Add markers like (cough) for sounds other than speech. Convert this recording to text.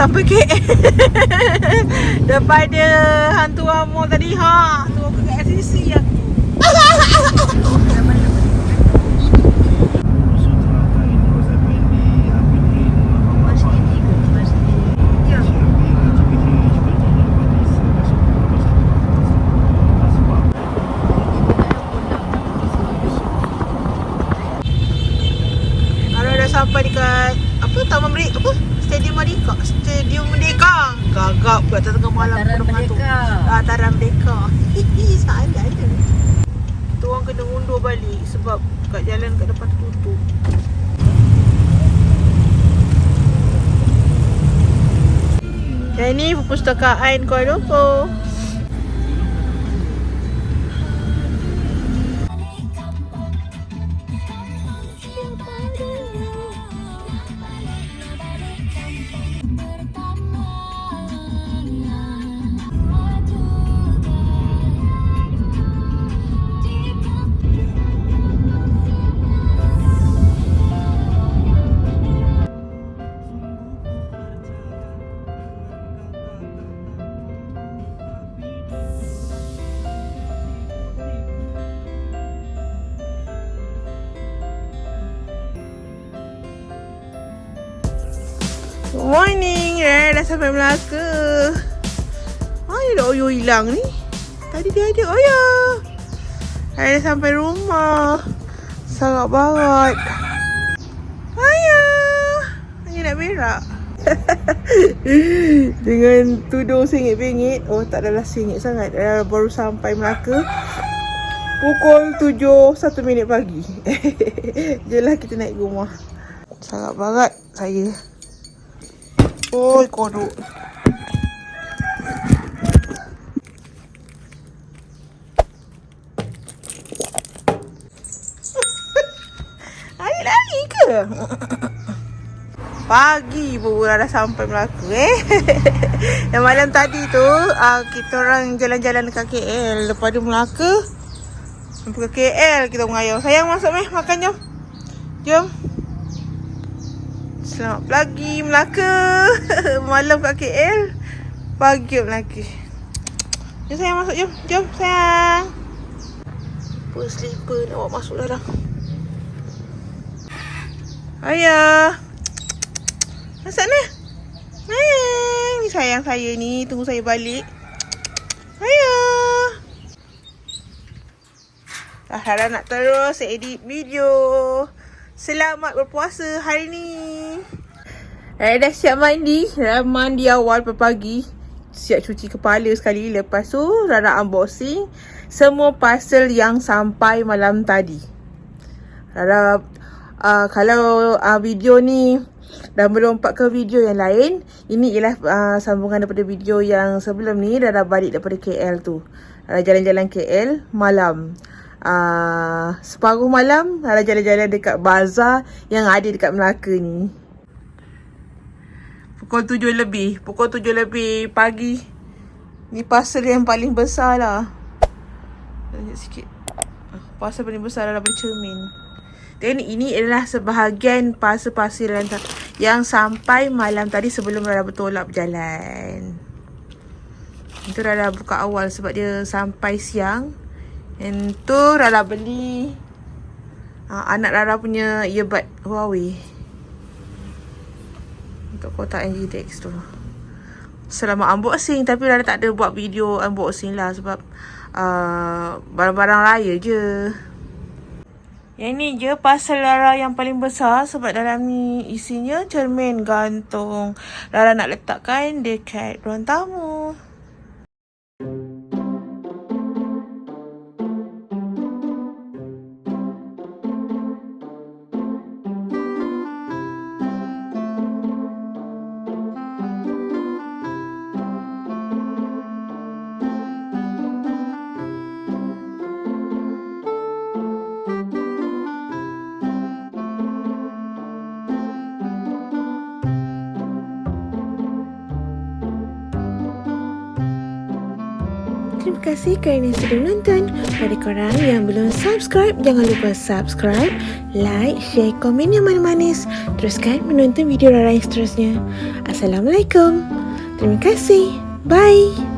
sampai KL (laughs) Daripada hantu Amor tadi ha. Tu aku kat LCC (laughs) aku Kalau dah sampai dekat Apa Taman Merdeka Apa? Stadium Merdeka Stadium Merdeka. Gagap pula tengah malam penuh hantu. Merdeka. Dataran Merdeka. Hihi Salah ada. Tu orang kena undur balik Sebab kat jalan kat depan tutup. Yang ni perpustakaan Kuala Lumpur Morning eh dah sampai Melaka. Ay, dah Oyo hilang ni. Tadi dia ada Oyo. Saya dah sampai rumah. Sangat banget. Ayah. Hanya nak berak. (laughs) Dengan tudung singit-bingit. Oh, tak adalah singit sangat. Dah baru sampai Melaka. Pukul 7, 1 minit pagi. (laughs) Jelah kita naik rumah. Sangat banget saya. Ôi (laughs) kodok? Pagi pun dah sampai Melaka eh. (laughs) Yang malam tadi tu uh, kita orang jalan-jalan dekat KL lepas tu Melaka. Sampai ke KL kita mengayau. Sayang masuk meh makan jom. Jom. Selamat pagi Melaka. (laughs) Malam kat KL. Pagi Melaka. Jom sayang masuk jom. Jom sayang. Apa slipper nak bawa masuk dalam. Ayah. Masuk ni. Sayang. Ni sayang saya ni. Tunggu saya balik. Ayah. Harap nak terus edit video. Selamat berpuasa hari ni. Eh dah siap mandi. Dah mandi awal pagi. Siap cuci kepala sekali. Lepas tu Rara unboxing semua parcel yang sampai malam tadi. Rara uh, kalau uh, video ni dah melompat ke video yang lain, ini ialah uh, sambungan daripada video yang sebelum ni Rara balik daripada KL tu. Rara jalan-jalan KL malam. Uh, separuh malam Rara jalan-jalan dekat bazar yang ada dekat Melaka ni. Pukul tujuh lebih. Pukul tujuh lebih pagi. Ni parcel yang paling besar lah. Sekejap sikit. Ah, Parcel paling besar adalah daripada cermin. Dan ini adalah sebahagian ta- yang sampai malam tadi sebelum Rara bertolak berjalan. Itu Rara buka awal sebab dia sampai siang. And tu Rara beli uh, anak Rara punya earbud Huawei. Untuk kotak NGTX tu. Selama unboxing tapi Rara tak ada buat video unboxing lah sebab uh, barang-barang raya je. Yang ni je pasal Lara yang paling besar sebab dalam ni isinya cermin gantung. Lara nak letakkan dekat ruang tamu. Terima kasih kerana sudah menonton. Pada korang yang belum subscribe, jangan lupa subscribe, like, share, komen yang manis-manis. Teruskan menonton video Rara yang seterusnya. Assalamualaikum. Terima kasih. Bye.